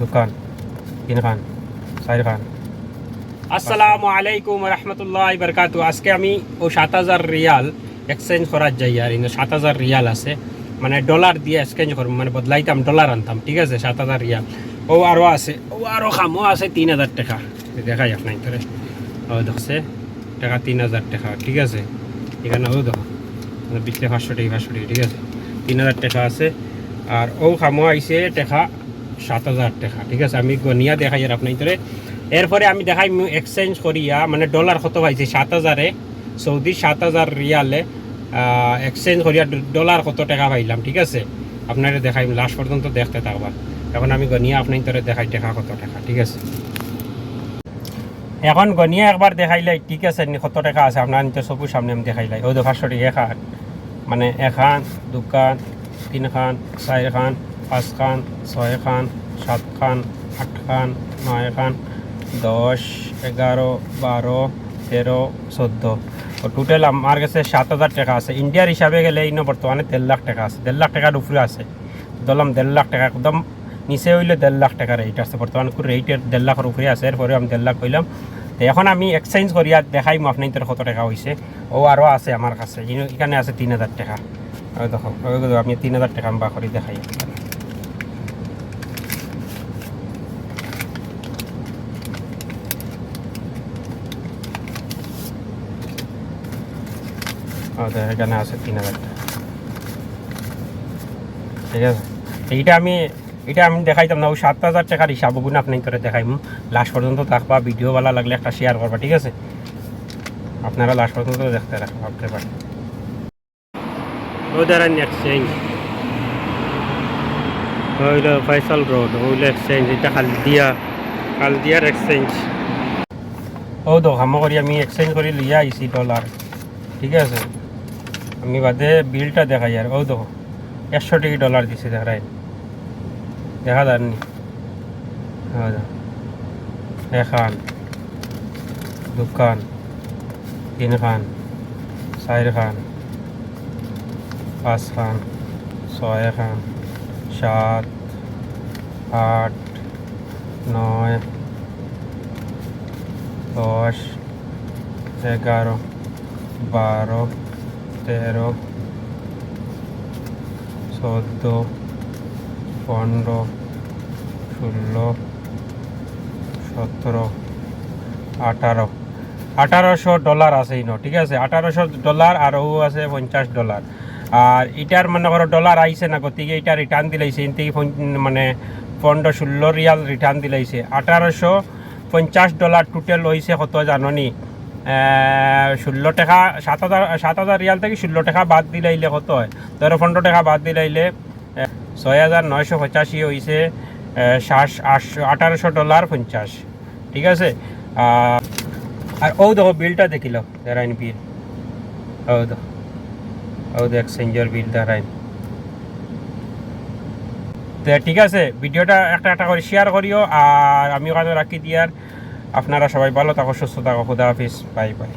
দোকান, তিন খান, চার খান। আসসালামু আলাইকুম রহমতুল্লাহ বরকাতু আজকে আমি ও সাত হাজার রিয়াল এক্সচেঞ্জ করার যাই, আর সাত হাজার রিয়াল আছে। মানে ডলার দিয়ে এক্সচেঞ্জ করব মানে বদলাইতাম ডলার আনতাম, ঠিক আছে? সাত হাজার রিয়াল। ও আরও আছে, ও আরও খামও আছে তিন হাজার টাকা। দেখাই আপনার তোরে। ও দেখছে, টাকা তিন হাজার টাকা, ঠিক আছে? এখানে ও দেখো মানে বিচলে পাঁচশো টাকা পাঁচশো টাকা, ঠিক আছে? তিন হাজার টাকা আছে, আর ও খামো আইছে টাকা সাত হাজার টাকা, ঠিক আছে? আমি গনিয়া দেখাই আর আপনার তোরে এরপরে আমি দেখাই এক্সচেঞ্জ করিয়া মানে ডলার কত পাইছে? সাত হাজারে, সৌদি সাত হাজার রিয়ালে এক্সচেঞ্জ করিয়া ডলার কত টাকা পাইলাম, ঠিক আছে? আপনারা দেখাই লাস্ট পর্যন্ত দেখতে থাকবা। এখন আমি গনিয়া আপনার তোরে দেখাই টাকা কত টাকা, ঠিক আছে? এখন গনিয়া একবার দেখাইলাই ঠিক আছে? কত টাকা আছে? আপনার নিতে সবু সামনে আমি দেখাইলাই ওই দেখা সরি এখান মানে এখান দোকান তিন খান চার খান পাঁচ খান, ছয় খান, সাত খান, আট খান, নয় খান, দশ, এগারো, বারো, তেরো, চোদ্দ। টোটাল আমার কাছে সাত হাজার টাকা আছে। ইন্ডিয়ার হিসাবে গেলে ইনো বর্তমানে দেড় লাখ টাকা আছে। দেড় লাখ টাকার উপরে আছে। ধরলাম দেড় লাখ টাকা, একদম নিচে হইলে দেড় লাখ টাকা রেট আছে। বর্তমানে রেটের দেড় লাখের উপরে আছে। এরপরে আমি দেড় লাখ কইলাম। তো এখন আমি এক্সচেঞ্জ করিয়া দেখাইম আপনার কত টাকা হয়েছে ও আরও আছে আমার কাছে। এখানে আছে তিন হাজার টাকা। দেখো আমি তিন হাজার টাকা বা করে দেখাই। দেখো, এখানে আছে তিন হাজার ঠিক আছে? এইটা আমি এটা আমি দেখাইতাম না ওই সাত হাজার টাকার হিসাব গুণ আপনি করে দেখাইম। লাস্ট পর্যন্ত থাকবা ভিডিও ভালো লাগলে একটা শেয়ার করবা ঠিক আছে? আপনারা লাস্ট পর্যন্ত দেখতে রাখবা ভাবতে পারেন। ওদের এক্সচেঞ্জ হইল ফয়সাল রোড হইল এক্সচেঞ্জ এটা হালদিয়া হালদিয়ার এক্সচেঞ্জ ও তো হামো করি আমি এক্সচেঞ্জ করে লিয়া আইছি ডলার ঠিক আছে? আমি বাদে বিলটা দেখাই আর। ও দেখো, একশো টাকা ডলার দিছে দেখাই দেখা যায়নি এখান দোকান। তিন খান। চার খান। পাঁচ খান। ছয় খান। সাত, আট, নয়, দশ, এগারো, বারো তেরো, চোদ্দ, পনেরো, ষোলো, সতেরো, আঠারো। আঠারোশো ডলার আছে ইনো, ঠিক আছে? আঠারোশো ডলার আর ও আছে পঞ্চাশ ডলার। আর এটার মনে করো ডলার আইছে না গতিকে এটা রিটার্ন দিলাইছে এন থেকে মানে পনেরো ষোলো রিয়াল রিটার্ন দিলাইছে আঠারোশো পঞ্চাশ ডলার টোটাল হয়েছে কত জাননি। ষোলো টাকা, সাত হাজার সাত হাজার রিয়াল থেকে ষোলো টাকা বাদ দিলাইলে কত হয়? তেরো, পনেরো টাকা বাদ দিলাইলে ছয় হাজার নয়শো পঁচাশি হয়েছে শ্বাস আটশো আঠারোশো ডলার পঞ্চাশ। ঠিক আছে? আর ও দেখো, বিলটা দেখিল দেখাইন বিল। ও দেখো ও দেখ বিল দেখাইন তো ঠিক আছে, ভিডিওটা একটা একটা করে শেয়ার করিও, আর আমি ওখানে রাখি দিয়ার। আপনারা সবাই ভালো থাকো সুস্থ থাকো খুদা হাফিজ বাই বাই।